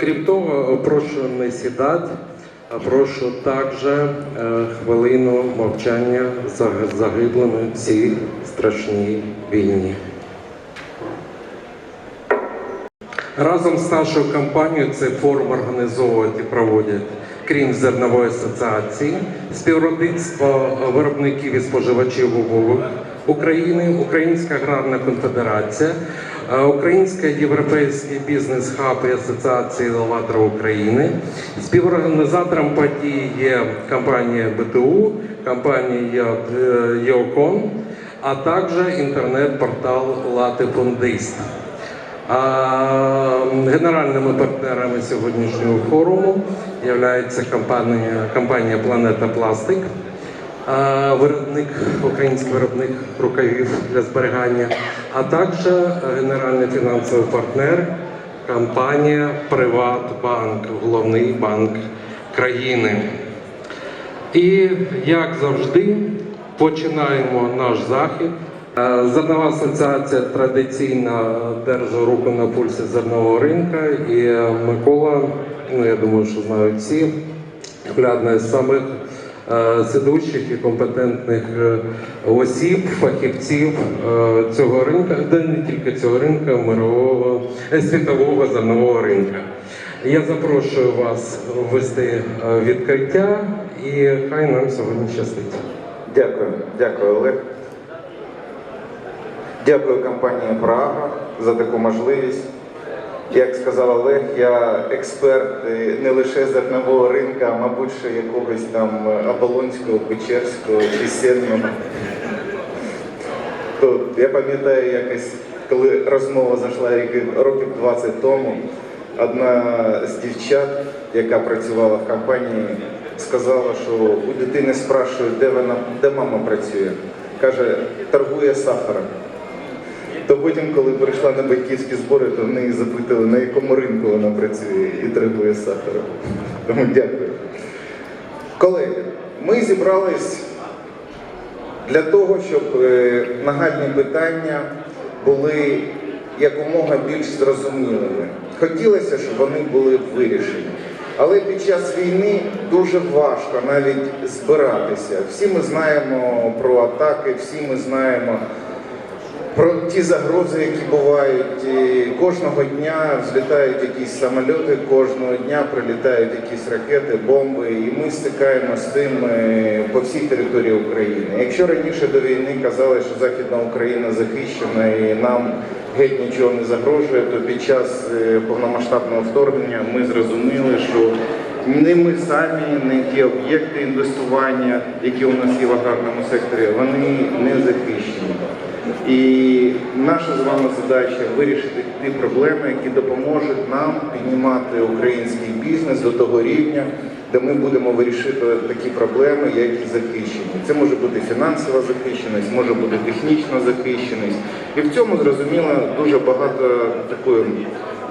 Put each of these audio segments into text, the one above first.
Крім того, прошу не сідати, а прошу також е, хвилину мовчання за загиблими в цій страшній війні. Разом з нашою компанією цей форум організовують і проводять, крім зернової асоціації, співробітництво виробників і споживачів обувок України, Українська аграрна конфедерація, е, Український європейський бізнес-хаб і Асоціація елеваторів України. Співорганізатором події є компанія БТУ, компанія е, ЄОКОН, а також інтернет-портал Латифундист. А генеральними партнерами сьогоднішнього форуму є компанія, компанія Планета Пластик, виробник, український виробник рукавів для зберігання, а також генеральний фінансовий партнер компанія Приватбанк, головний банк країни. І як завжди, починаємо наш захід. Е, Зернова асоціація традиційно держить руку на пульсі зернового ринка. І е, Микола, ну я думаю, що знають всі, одна з самих е, сидучих і компетентних е, осіб, фахівців е, цього ринку, де не тільки цього ринку, мирового світового зернового ринка. Я запрошую вас ввести відкриття і хай нам сьогодні щастить. Дякую, дякую, Олег. Дякую компанії Прага за таку можливість. Як сказав Олег, я експерт е, не лише зернового ринка, а мабуть, ще якогось там Оболонського, Печерського чи Сєдного. То я пам'ятаю якось, коли розмова зайшла років 20 тому, одна з дівчат, яка працювала в компанії, сказала, що у дитини спрашують, де вона, де мама працює. Каже, торгує сахаром. То потім, коли прийшла на батьківські збори, то в неї запитали, на якому ринку вона працює і торгує сахаром. Тому дякую. Колеги, ми зібрались для того, щоб е, нагальні питання були якомога більш зрозумілими. Хотілося, щоб вони були вирішені. Але під час війни дуже важко навіть збиратися. Всі ми знаємо про атаки, всі ми знаємо про ті загрози, які бувають. І кожного дня взлітають якісь самольоти, кожного дня прилітають якісь ракети, бомби, і ми стикаємося з тим е, по всій території України. Якщо раніше до війни казали, що Західна Україна захищена і нам геть нічого не загрожує, то під час е, повномасштабного вторгнення ми зрозуміли, що не ми самі, не ті об'єкти інвестування, які у нас є в аграрному секторі, вони не захищені. І наша з вами задача вирішити ті проблеми, які допоможуть нам піднімати український бізнес до того рівня, де ми будемо вирішити такі проблеми, як і захищені. Це може бути фінансова захищеність, може бути технічна захищеність. І в цьому зрозуміло дуже багато такої.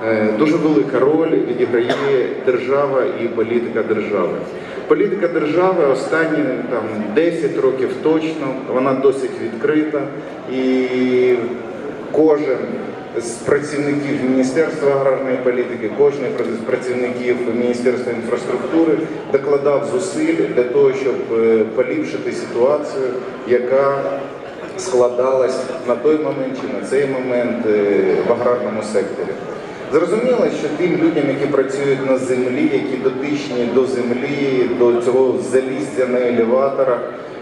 е, Дуже велика роль відіграє держава і політика держави. Політика держави останні там 10 років точно, вона досить відкрита, і кожен з працівників Міністерства аграрної політики, кожен з працівників Міністерства інфраструктури докладав зусиль для того, щоб е, поліпшити ситуацію, яка складалась на той момент чи на цей момент е, в аграрному секторі. Зрозуміло, що тим людям, які працюють на землі, які дотичні до землі, до цього заліздя на елеваторах,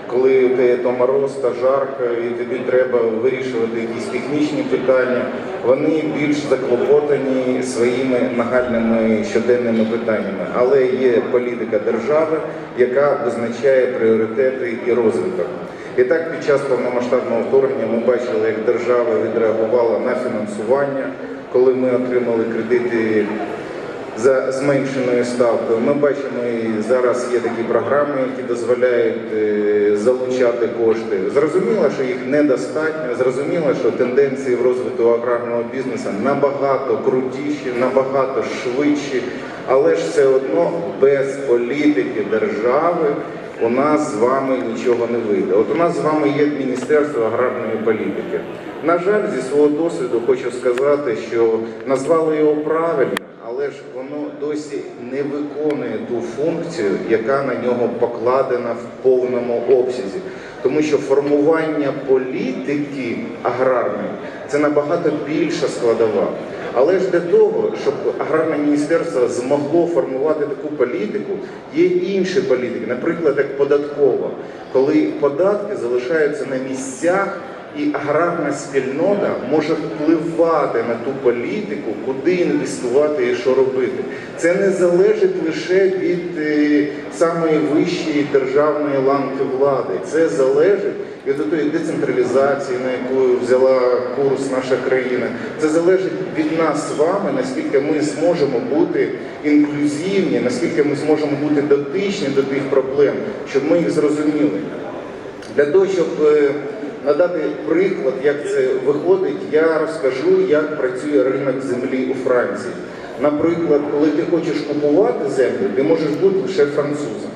коли тебе то мороз та жарко, і тобі треба вирішувати якісь технічні питання, вони більш заклопотані своїми нагальними щоденними питаннями. Але є політика держави, яка визначає пріоритети і розвиток. І так під час повномасштабного вторгнення ми бачили, як держава відреагувала на фінансування, коли ми отримали кредити за зменшеною ставкою. Ми бачимо, і зараз є такі програми, які дозволяють е, залучати кошти. Зрозуміло, що їх недостатньо. Зрозуміло, що тенденції в розвитку аграрного бізнесу набагато крутіші, набагато швидші, але ж все одно без політики держави. У нас з вами нічого не вийде. От у нас з вами є Міністерство аграрної політики. На жаль, зі свого досвіду хочу сказати, що назвали його правильно, але ж воно досі не виконує ту функцію, яка на нього покладена в повному обсязі. Тому що формування політики аграрної це набагато більша складова. Але ж для того, щоб аграрне міністерство змогло формувати таку політику, є інші політики, наприклад, як податкова, коли податки залишаються на місцях. І аграрна спільнота може впливати на ту політику, куди інвестувати і що робити. Це не залежить лише від е, самої вищої державної ланки влади. Це залежить від тої децентралізації, на яку взяла курс наша країна. Це залежить від нас з вами, наскільки ми зможемо бути інклюзивні, наскільки ми зможемо бути дотичні до тих проблем, щоб ми їх зрозуміли. Для того, щоб е, надати приклад, як це виходить, я розкажу, як працює ринок землі у Франції. Наприклад, коли ти хочеш купувати землю, ти можеш бути лише французом.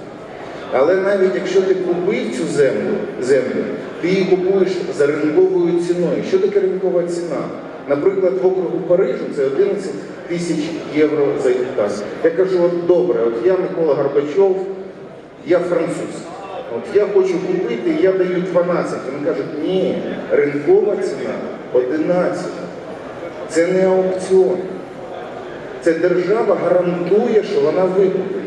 Але навіть якщо ти купив цю землю, землю, ти її купуєш за ринковою ціною. Що таке ринкова ціна? Наприклад, в округу Парижу це 11 тисяч євро за гектар. Я кажу, от добре, от я Микола Горбачов, я француз. От я хочу купити, я даю 12. Вони кажуть, ні, ринкова ціна 11. Це не аукціон. Це держава гарантує, що вона викупить.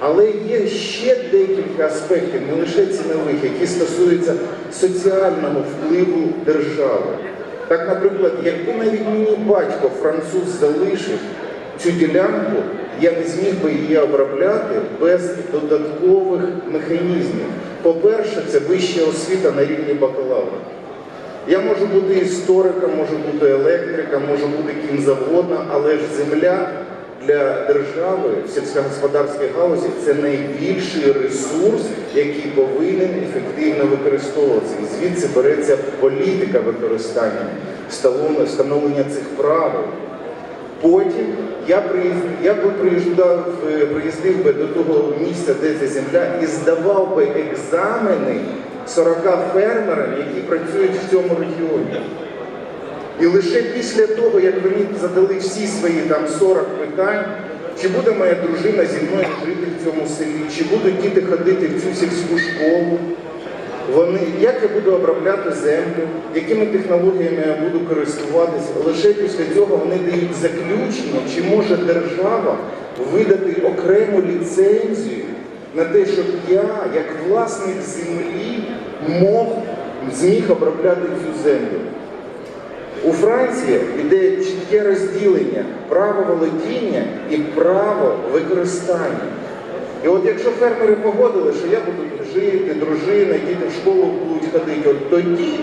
Але є ще декілька аспектів, не лише цінових, які стосуються соціального впливу держави. Так, наприклад, якби навіть мені батько француз залишив цю ділянку, я не зміг би її обробляти без додаткових механізмів. По-перше, це вища освіта на рівні бакалавра. Я можу бути істориком, можу бути електриком, можу бути ким завгодно, але ж земля для держави в сільськогосподарській галузі це найбільший ресурс, який повинен ефективно використовуватися. І звідси береться політика використання, встановлення- цих правил. Потім я приїздив, я би приїжджав, е, приїздив би до того місця, де ця земля, і здавав би екзамени 40 фермерам, які працюють в цьому регіоні. І лише після того, як вони задали всі свої там 40 питань, чи буде моя дружина зі мною жити в цьому селі, чи будуть діти ходити в цю сільську школу, вони, як я буду обробляти землю, якими технологіями я буду користуватися, лише після цього вони дають заключення, чи може держава видати окрему ліцензію на те, щоб я, як власник землі, мог зміг обробляти цю землю. У Франції йде чітке розділення право володіння і право використання. І от якщо фермери погодили, що я буду жити, дружина, діти в школу будуть ходити, от тоді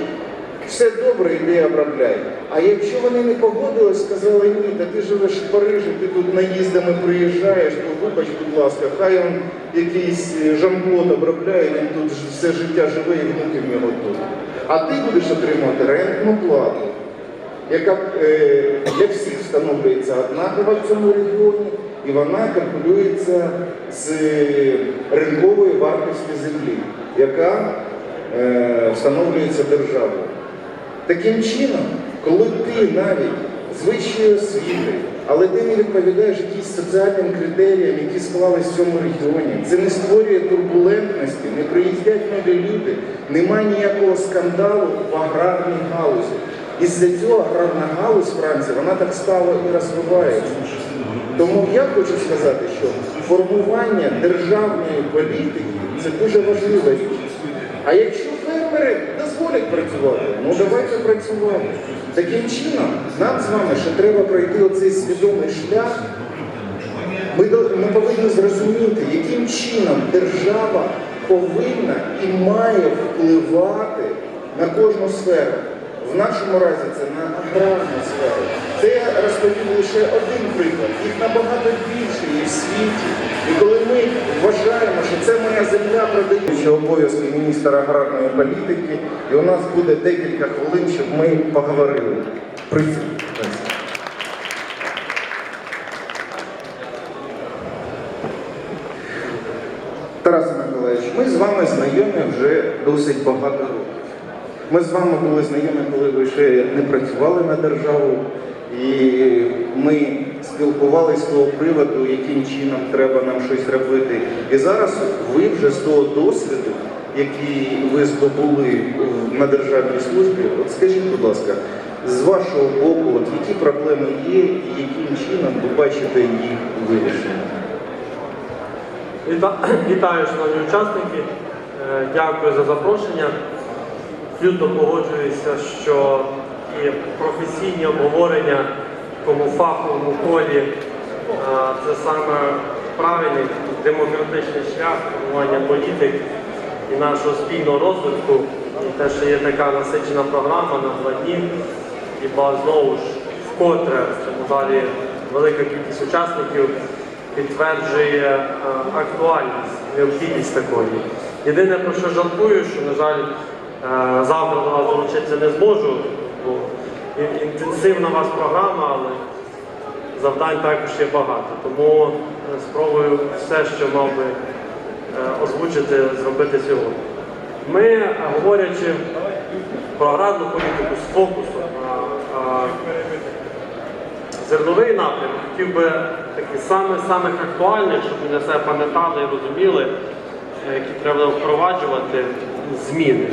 все добре, йди обробляй. А якщо вони не погодились, сказали, ні, та ти живеш в Парижі, ти тут наїздами приїжджаєш, то вибач, будь ласка, хай он якийсь Жан-Клод обробляє, він тут все життя живе і внуки в нього тут. А ти будеш отримувати рентну плату яка е, для всіх встановлюється однакова в цьому регіоні, і вона калькулюється з ринкової вартості землі, яка е, встановлюється державою. Таким чином, коли ти навіть з вищої освіти, але ти не відповідаєш якимсь соціальним критеріям, які склались в цьому регіоні, це не створює турбулентності, не приїздять нові люди, немає ніякого скандалу в аграрній галузі. І з цього аграрна галузь Франції, вона так стала і розвивається. Тому я хочу сказати, що формування державної політики це дуже важлива річ. А якщо фермери дозволять працювати, ну давайте працювати. Таким чином, нам з вами ще треба пройти оцей свідомий шлях. Ми, ми повинні зрозуміти, яким чином держава повинна і має впливати на кожну сферу. В нашому разі це на аграрну сферу. Це я розповів лише один приклад. Їх набагато більше є в світі. І коли ми вважаємо, що це моя земля продаючи обов'язки міністра аграрної політики, і у нас буде декілька хвилин, щоб ми поговорили. Присідайте. Тарас Миколаївич, ми з вами знайомі вже досить багато років. Ми з вами були знайомі, коли ви ще не працювали на державу, і ми спілкувалися з того приводу, яким чином треба нам щось робити. І зараз ви вже з того досвіду, який ви здобули на державній службі, от скажіть, будь ласка, з вашого боку, от які проблеми є і яким чином ви бачите їх вирішення? Віта- Вітаю, шановні учасники. Е, Дякую за запрошення. Абсолютно погоджуюся, що і професійні обговорення в такому фаховому колі це саме правильний демократичний шлях формування політик і нашого спільного розвитку. І те, що є така насичена програма на два дні, хіба знову ж вкотре цьому велика кількість учасників підтверджує актуальність, необхідність такої. Єдине, про що жалкую, що, на жаль, завтра до вас долучитися не зможу, бо інтенсивна у вас програма, але завдань також є багато. Тому е, спробую все, що мав би е, озвучити, зробити сьогодні. Ми, е, говорячи про аграрну політику з фокусом на е, зерновий напрямок хотів би такі саме самих актуальних, щоб ми для себе пам'ятали і розуміли, е, які треба впроваджувати зміни.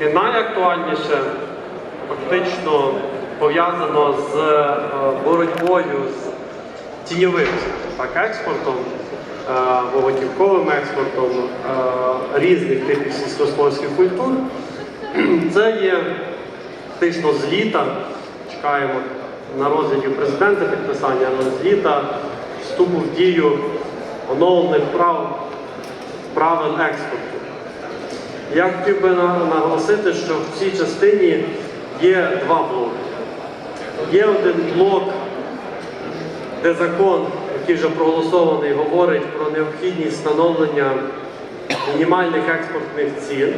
Таке найактуальніше фактично пов'язано з е, боротьбою з тіньовим так, експортом, е, воготівковим експортом е, різних типів сільськогосподарських культур. Це є фактично з літа. Чекаємо на розгляді президента підписання, але з літа вступу в дію оновлених прав правил експорту. Я хотів би наголосити, що в цій частині є два блоки. Є один блок, де закон, який вже проголосований, говорить про необхідність встановлення мінімальних експортних цін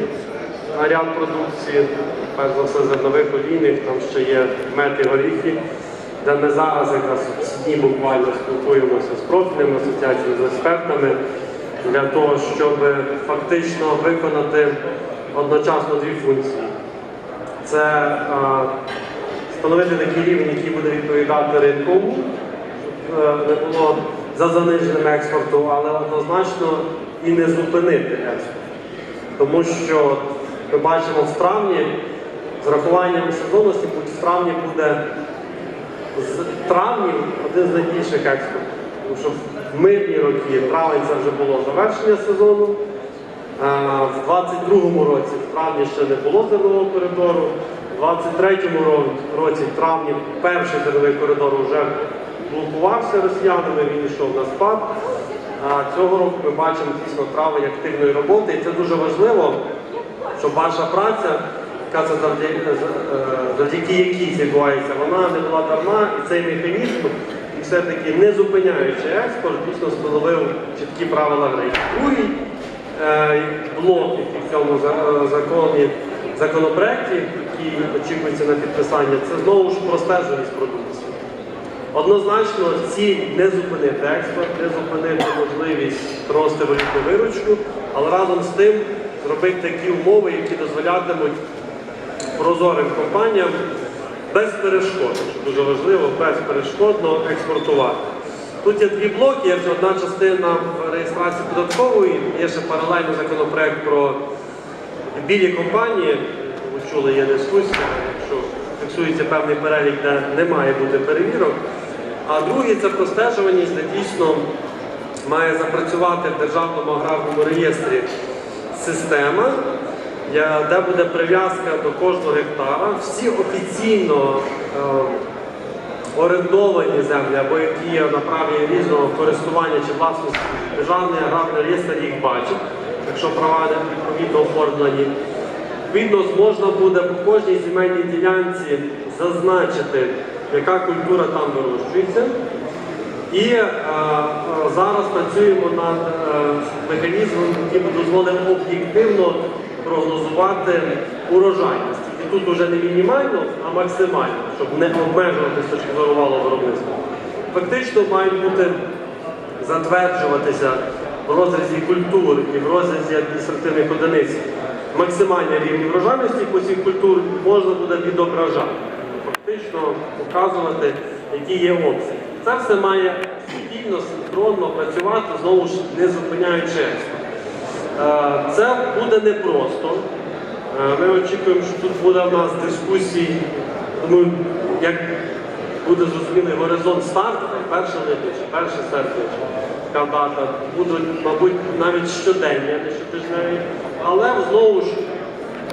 на ряд продукції, перш за все зернових олійних, там ще є мед і горіхи, де ми зараз якраз дні буквально спілкуємося з профільними асоціаціями, з експертами для того, щоб фактично виконати одночасно дві функції. Це е, встановити такий рівень, який буде відповідати щоб е, не було за заниженим експорту, але однозначно і не зупинити експорт. Тому що ми бачимо в травні, з рахуванням сезонності, в травні буде з травні один з найбільших експортів. Тому що в мирні роки травень це вже було завершення сезону. В 22-му році в травні ще не було зернового коридору. В 23-му році в травні перший зерновий коридор вже блокувався росіянами, він йшов на спад. А цього року ми бачимо дійсно травень активної роботи, і це дуже важливо, щоб ваша праця, яка це завдяки, якій відбувається, вона не була дарма, і цей механізм, все-таки не зупиняючи експорт, дійсно встановив чіткі правила гри. Другий е, блок, який в цьому е, законі, законопроекті, який очікується на підписання, це знову ж простежуваність продукції. Однозначно, ціль не зупинити експорт, не зупинити можливість рости валютну виручку, але разом з тим зробити такі умови, які дозволятимуть прозорим компаніям без перешкод, що дуже важливо, безперешкодно експортувати. Тут є дві блоки, є одна частина реєстрації податкової, є ще паралельний законопроект про білі компанії. Ви чули, є дискусія, якщо фіксується певний перелік, де не має бути перевірок. А другий це простежуваність, де дійсно має запрацювати в державному аграрному реєстрі система, де буде прив'язка до кожного гектара. Всі офіційно е, орендовані землі або які є на праві різного користування чи власності державний аграрний реєстр їх бачить, якщо права відповідно оформлені. Відповідно, можна буде по кожній земельній ділянці зазначити, яка культура там вирощується. І е, е, зараз працюємо над е, механізмом, який дозволить об'єктивно прогнозувати урожайність. І тут вже не мінімально, а максимально, щоб не обмежувати з точки зору валового. Фактично мають бути затверджуватися в розрізі культур і в розрізі адміністративних одиниць максимальні рівні врожайності по цих культур можна буде відображати. Фактично показувати, який є обсяг. Це все має спільно, синхронно працювати, знову ж не зупиняючи Це буде непросто. Е, Ми очікуємо, що тут буде в нас дискусії, думаю, як буде зрозумілий горизонт старту, там, перше липня чи перше серпня, чи така. Будуть, мабуть, навіть щоденні, не щотижневі. Але знову ж,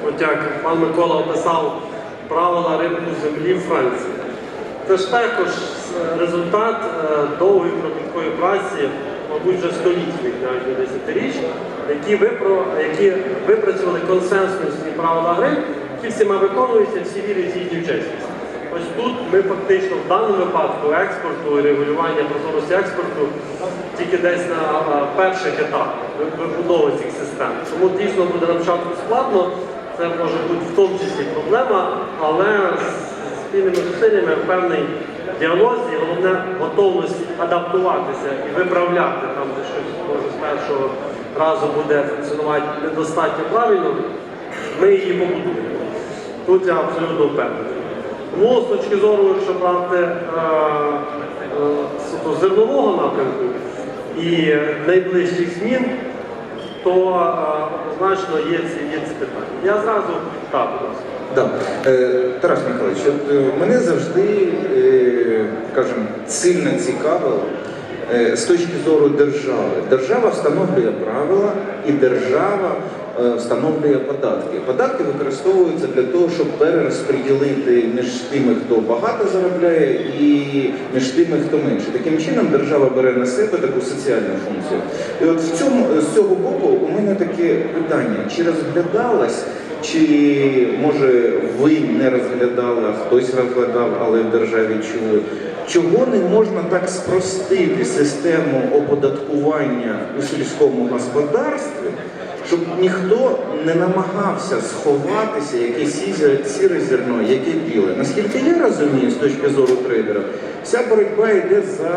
от як пан Микола описав правила ринку землі в Франції. Це ж також е, результат е, довгої кропіткої праці, мабуть, вже столітніх, навіть не десятиріч, які, випро, які випрацювали консенсусні правила гри, які всіма виконуються, всі вірять їхню чесність. Ось тут ми фактично в даному випадку експорту і регулювання прозорості експорту тільки десь на перших етапах вибудови цих систем. Тому дійсно буде на початку складно, це може бути в тому числі проблема, але з спільними зусиллями певний діалозі, головне готовність адаптуватися і виправляти там, де щось може з першого разу буде функціонувати недостатньо правильно, ми її побудуємо. Тут я абсолютно впевнений. Тому з точки зору, якщо брати е, е, зернового напрямку і найближчих змін, то е, однозначно є ці, є ці питання. Я зразу так, ласка. Да. Е, Тарас Михайлович, от, е, мене завжди, е, кажемо, сильно цікавило е, з точки зору держави. Держава встановлює правила і держава е, встановлює податки. Податки використовуються для того, щоб перерозподілити між тими, хто багато заробляє, і між тими, хто менше. Таким чином держава бере на себе таку соціальну функцію. І от в цьому з цього боку у мене таке питання: чи розглядалась чи може ви не розглядали, а хтось розглядав, але в державі чули. Чого не можна так спростити систему оподаткування у сільському господарстві, щоб ніхто не намагався сховатися, яке сіре зерно, яке біле. Наскільки я розумію, з точки зору трейдера, вся боротьба йде за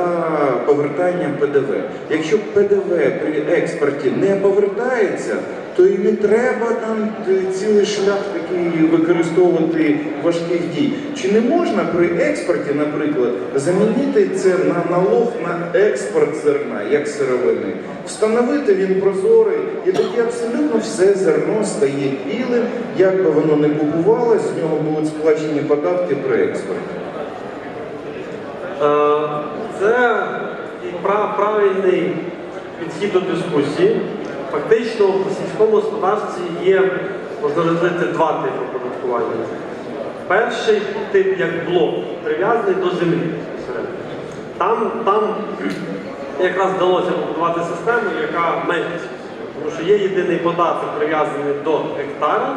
повертанням ПДВ. Якщо ПДВ при експорті не повертається, то і не треба там е, цілий шлях такий використовувати важких дій. Чи не можна при експорті, наприклад, замінити це на налог на експорт зерна, як сировини? Встановити він прозорий, і тоді абсолютно все зерно стає білим, як би воно не купувалось, з нього будуть сплачені податки при експорті. Е, Це правильний підхід до дискусії. Фактично в сільському господарстві є, можна розділити два типи оподаткування. Перший тип як блок, прив'язаний до землі. Там, там якраз вдалося побудувати систему, яка менше. Тому що є єдиний податок прив'язаний до гектара,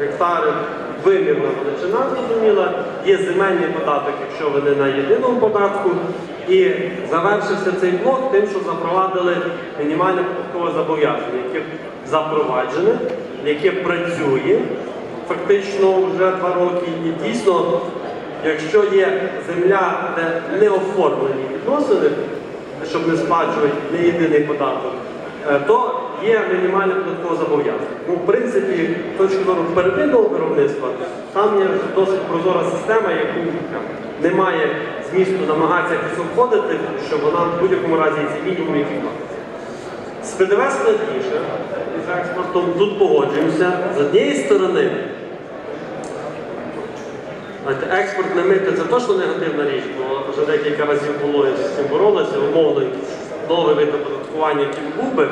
гектари вимірна величина зрозуміла, є земельний податок, якщо ви не на єдиному податку. І завершився цей блок тим, що запровадили мінімальне податкове зобов'язання, яке запроваджене, яке працює фактично вже два роки. І дійсно, якщо є земля, де не оформлені відносини, щоб не сплачувати не єдиний податок, е, то є мінімальне податкове зобов'язання. Ну, в принципі, з точки зору первинного виробництва, там є досить прозора система, яку там, немає змісту намагатися якось обходити, що вона в будь-якому разі ці мінімум які платиться. З ПДВ складніше, з експортом тут погоджуємося. З однієї сторони, Знаєте, експортне мито це точно негативна річ, бо вже декілька разів було і з цим боролися, умовно новий вид оподаткування, який був би.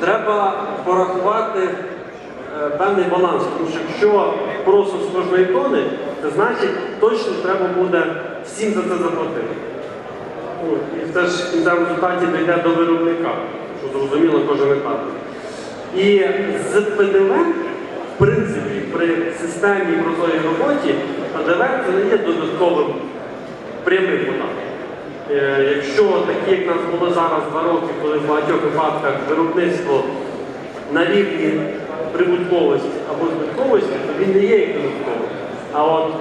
Треба порахувати е, певний баланс, тому що якщо просить з кожної тони, це значить точно треба буде всім за це заплатити. І це ж в результаті дійде до виробника, що зрозуміло кожен етап. І з ПДВ, в принципі, при системній прозорій роботі, ПДВ це не є додатковим прямим податком. Е, Якщо такі, як нас було зараз два роки, коли в багатьох випадках виробництво на рівні прибутковості або збитковості, то він не є як додатковим. А от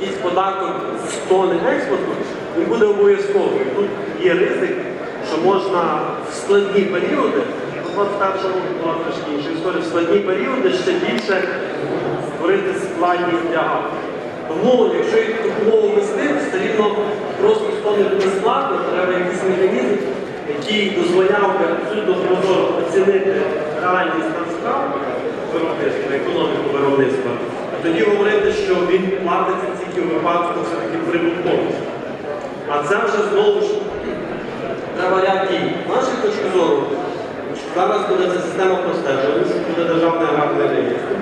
якийсь податок з тони експорту, він буде обов'язковим. Тут є ризик, що можна в складні періоди, у 21 році була трошки інша історія, в складні періоди ще більше створити складність для галузі. Тому, якщо їх допомогу вести, рівно просто стане безплатно, треба якийсь механізм, який дозволяв би абсолютно прозоро оцінити реальний стан справ виробництва, економіку виробництва. І тоді говорити, що він платиться тільки в випадку все-таки прибутковості. А це вже знову ж треба ряд дій. З нашої точки зору, зараз буде ця система простежування, що буде державний аграрний реєстр,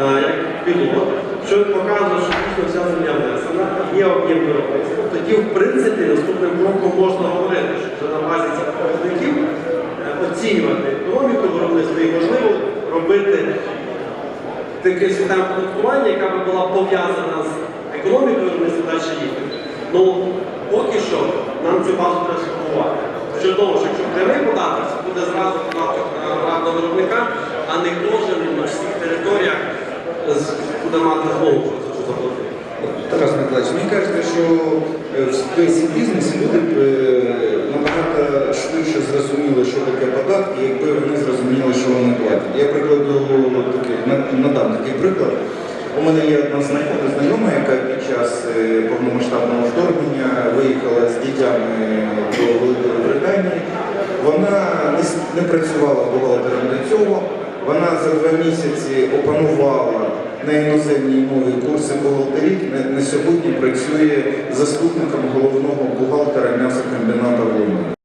е, як пілот, що показує, що дійсно вся земля внесена, є об'єм виробництва. Тоді, в принципі, наступним кроком можна говорити, що вже на базі цих показників е, оцінювати економіку виробництва і можливо робити таку систему оподаткування, яка би була пов'язана з економікою виробництва далі їхати. Ну, поки що нам цю базу треба сформувати. Що того, що якщо прямий податок, це буде зразу податок на виробника, а не кожен на всіх територіях з- буде мати заплатити. Тарас Миколаївич, мені кажеться, що е, в спесі бізнесі люди б е, набагато швидше зрозуміли, що таке податки, якби вони зрозуміли, що вони платять. Я прикладу такий, на- надам такий приклад. У мене є одна знайома, яка під час е, повномасштабного вторгнення виїхала з дітями до Великої Британії. Вона не, не працювала бухгалтером до цього. Вона за два місяці опанувала на іноземній мові курси бухгалтерів. На, сьогодні працює заступником головного бухгалтера м'ясокомбіната «Волна».